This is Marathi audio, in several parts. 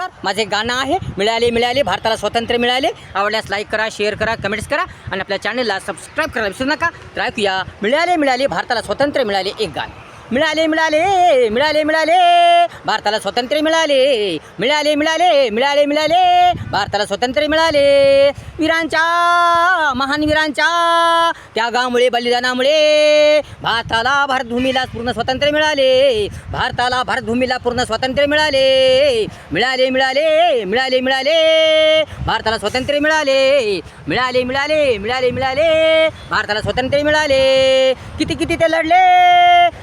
नमस्कार. माझे गाणं आहे मिळाले मिळाले भारताला स्वातंत्र्य मिळाले. आवडल्यास लाईक करा शेअर करा कमेंट्स करा आणि आपल्या चॅनलला सबस्क्राईब करायला विसरू नका. तर ऐकूया मिळाले मिळाले भारताला स्वातंत्र्य मिळाले एक गाणं. मिळाले मिळाले मिळाले मिळाले. भारताला स्वातंत्र्य मिळाले. मिळाले मिळाले मिळाले मिळाले. भारताला स्वातंत्र्य मिळाले. वीरांच्या महान वीरांच्या त्यागामुळे बलिदानामुळे भारताला भारतभूमीला पूर्ण स्वातंत्र्य मिळाले. भारताला भारतभूमीला पूर्ण स्वातंत्र्य मिळाले. मिळाले मिळाले मिळाले मिळाले. भारताला स्वातंत्र्य मिळाले. मिळाले मिळाले मिळाले मिळाले. भारताला स्वातंत्र्य मिळाले. किती किती ते लढले?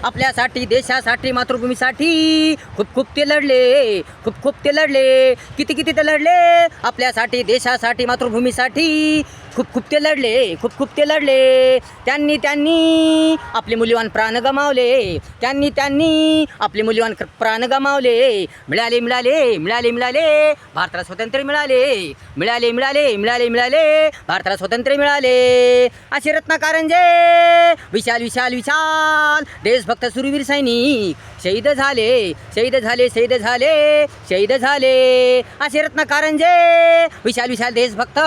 आपल्यासाठी देशासाठी मातृभूमीसाठी खूप खूप ते लढले. खूप खूप ते लढले. किती किती ते लढले? आपल्यासाठी देशासाठी मातृभूमीसाठी खूप खूप ते लढले खूप खूप ते लढले. त्यांनी त्यांनी आपले मूल्यवान प्राण गमावले. त्यांनी त्यांनी आपले मूल्यवान प्राण गमावले. मिळाले मिळाले मिळाले मिळाले भारताला स्वातंत्र्य मिळाले. मिळाले मिळाले मिळाले मिळाले भारताला स्वातंत्र्य मिळाले. असे रत्नाकारंजे विशाल विशाल विशाल देशभक्त सुरवीर सैनिक शहीद झाले शहीद झाले शहीद झाले शहीद झाले. असे रत्नाकारंजे विशाल विशाल देशभक्त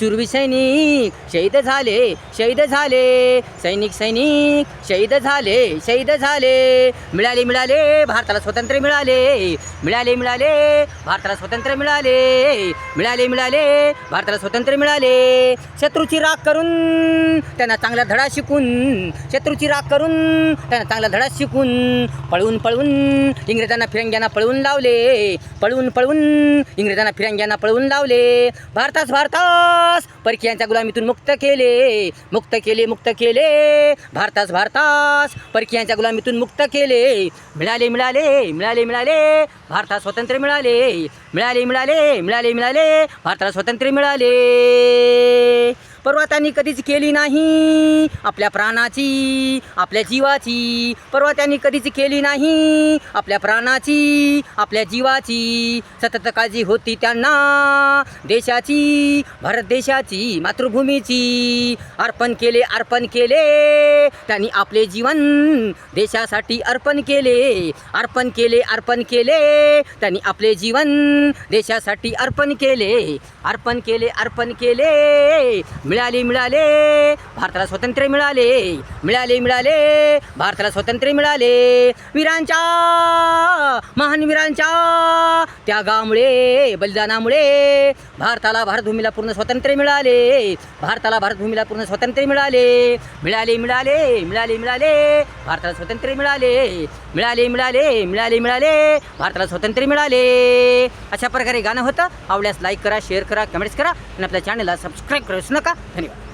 सुरवीर सैनिक सैनिक शहीद झाले शहीद झाले. सैनिक सैनिक शहीद झाले शहीद झाले. मिळाले मिळाले भारताला स्वातंत्र्य मिळाले. मिळाले मिळाले भारताला स्वातंत्र्य मिळाले. मिळाले मिळाले भारताला स्वातंत्र्य मिळाले. शत्रूची राख करून त्यांना चांगला धडा शिकून शत्रूची राख करून त्यांना चांगला धडा शिकून पळवून पळवून इंग्रजांना फिरंग्यांना पळवून लावले. पळवून पळवून इंग्रजांना फिरंग्यांना पळवून लावले. भारतास भारतास परकीयांच्या गुलामीतून मुक्त केले मुक्त केले मुक्त केले. भारतास भारतास परकीयांच्या गुलामीतून मुक्त केले. मिळाले मिळाले मिळाले मिळाले. भारतात स्वातंत्र्य मिळाले. मिळाले मिळाले मिळाले मिळाले. भारताला स्वातंत्र्य मिळाले. पर्वतांनी कधीच केली नाही. आपल्या प्राणाची आपल्या जीवाची. पर्वतांनी कधीच केली नाही. आपल्या प्राणाची आपल्या जीवाची. सतत काळजी होती त्यांना. देशाची भारत देशाची मातृभूमीची. अर्पण केले अर्पण केले. त्यांनी आपले जीवन देशासाठी अर्पण केले. अर्पण केले अर्पण केले. त्यांनी आपले जीवन देशासाठी अर्पण केले. अर्पण केले अर्पण केले. मिळाले मिळाले. भारताला स्वातंत्र्य मिळाले. मिळाले मिळाले. भारताला स्वातंत्र्य मिळाले. वीरांच्या महान वीरांच्या त्यागामुळे बलिदानामुळे भारताला भारतभूमीला पूर्ण स्वातंत्र्य मिळाले. भारताला भारतभूमीला पूर्ण स्वातंत्र्य मिळाले. मिळाले मिळाले मिळाले मिळाले. भारताला स्वातंत्र्य मिळाले. मिळाले मिळाले मिळाले मिळाले. भारताला स्वातंत्र्य मिळाले. अशा प्रकारे गाणं होतं. आवडल्यास लाईक करा शेअर करा कमेंट्स करा. आणि आपल्या चॅनलला सबस्क्राईब करूच नका. धन्यवाद.